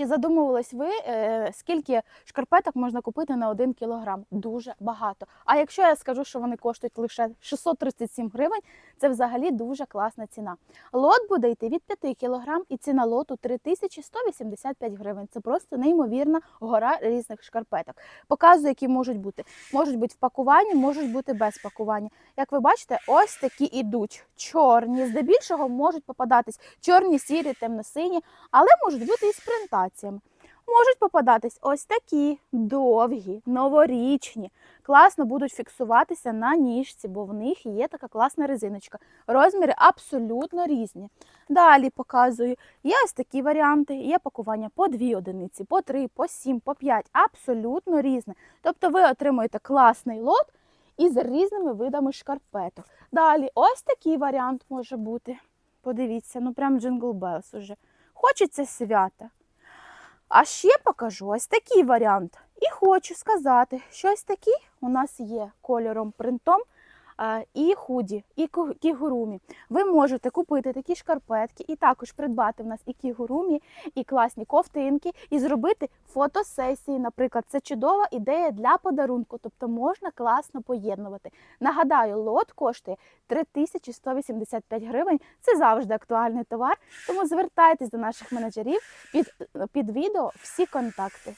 Чи задумувались ви, е, скільки шкарпеток можна купити на 1 кілограм? Дуже багато. А якщо я скажу, що вони коштують лише 637 гривень, це взагалі дуже класна ціна. Лот буде йти від 5 кілограм, і ціна лоту 3185 гривень. Це просто неймовірна гора різних шкарпеток. Показую, які можуть бути. Можуть бути в пакуванні, можуть бути без пакування. Як ви бачите, ось такі ідуть чорні. Здебільшого можуть попадатись чорні, сірі, темно-сині, але можуть бути і з принтаціями. Можуть попадатись ось такі довгі, новорічні. Класно будуть фіксуватися на ніжці, бо в них є така класна резиночка. Розміри абсолютно різні. Далі показую. Є ось такі варіанти, є пакування по 2 одиниці, по 3, по 7, по 5. Абсолютно різне. Тобто ви отримуєте класний лот із різними видами шкарпеток. Далі, ось такий варіант може бути. Подивіться, ну прям джингл Белс уже. Хочеться свята. А ще покажу ось такий варіант. І хочу сказати, що ось такий у нас є кольором принтом і худі, і кігурумі. Ви можете купити такі шкарпетки і також придбати в нас і кігурумі, і класні ковтинки, і зробити фотосесії. Наприклад, це чудова ідея для подарунку, тобто можна класно поєднувати. Нагадаю, лот коштує 3185 гривень. Це завжди актуальний товар. Тому звертайтесь до наших менеджерів під, під відео всі контакти.